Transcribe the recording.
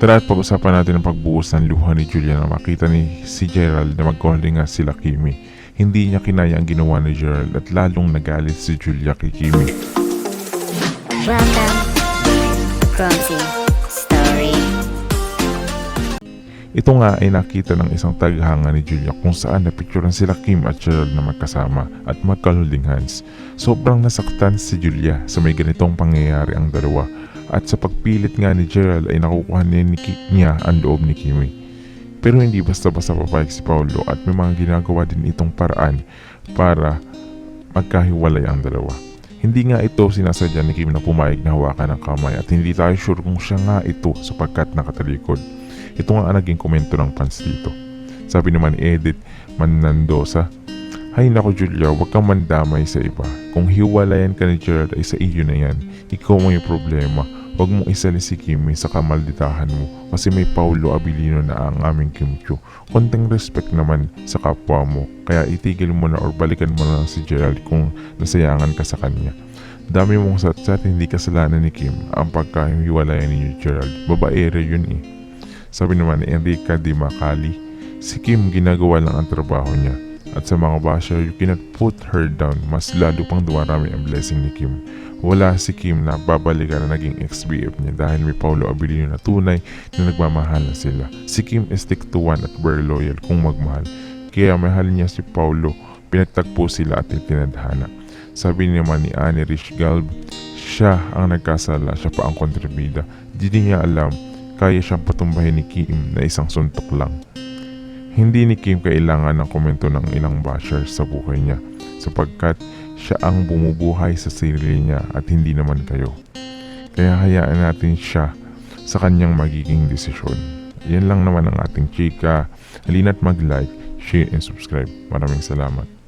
Tara at pag-usapan natin ang pagbuhos ng luha ni Julia na makita ni si Gerald na magkahuli nga sila Kimi. Hindi niya kinaya ang ginawa ni Gerald at lalong nagalit si Julia kay Kimi. Welcome to Clumsy Story. Ito nga ay nakita ng isang taghanga ni Julia kung saan napicturean sila Kim at Gerald na magkasama at magka-holding hands. Sobrang nasaktan si Julia sa may ganitong pangyayari ang dalawa at sa pagpilit nga ni Gerald ay nakukuha niya, ni niya ang loob ni Kimi. Pero hindi basta-basta papayag si Paolo at may mga ginagawa din itong paraan para magkahiwalay ang dalawa. Hindi nga ito sinasadya ni Kim na pumayag na hawakan ng kamay at hindi tayo sure kung siya nga ito sapagkat nakatalikod. Ito nga ang naging komento ng fans dito. Sabi naman ni Edith Manandosa, Hay nako Julia, huwag kang mandamay sa iba. Kung hiwalayan ka ni Gerald ay sa iyo na yan. Ikaw may problema. Huwag mong isali si Kimi sa kamalditahan mo kasi may Paulo Abilino na ang aming Kim Chiu. Konting respect naman sa kapwa mo kaya itigil mo na or balikan mo na lang si Gerald kung nasayangan ka sa kanya. Dami mong satsat hindi kasalanan ni Kim ang pagkahiwalayan ni Gerald. Babaere yun eh. Sabi naman ni Enrica Di Macali, si Kim ginagawa lang ang trabaho niya. At sa mga basher, you cannot put her down. Mas lalo pang dumarami ang blessing ni Kim. Wala si Kim na babalikan na naging ex-BF niya dahil may Paulo Abilino na tunay na nagmamahal na sila. Si Kim is stick to one at very loyal kung magmahal. Kaya mahal niya si Paulo. Pinagtagpo sila at itinadhana. Sabi naman ni Annie Rich Galb, siya ang nagkasala, siya pa ang kontribida. Di niya alam, kaya siyang patumbahin ni Kim na isang suntok lang. Hindi ni Kim kailangan ng komento ng ilang basher sa buhay niya sapagkat siya ang bumubuhay sa sarili niya at hindi naman kayo. Kaya hayaan natin siya sa kanyang magiging desisyon. Yan lang naman ang ating chika. Halina't mag-like, share, and subscribe. Maraming salamat.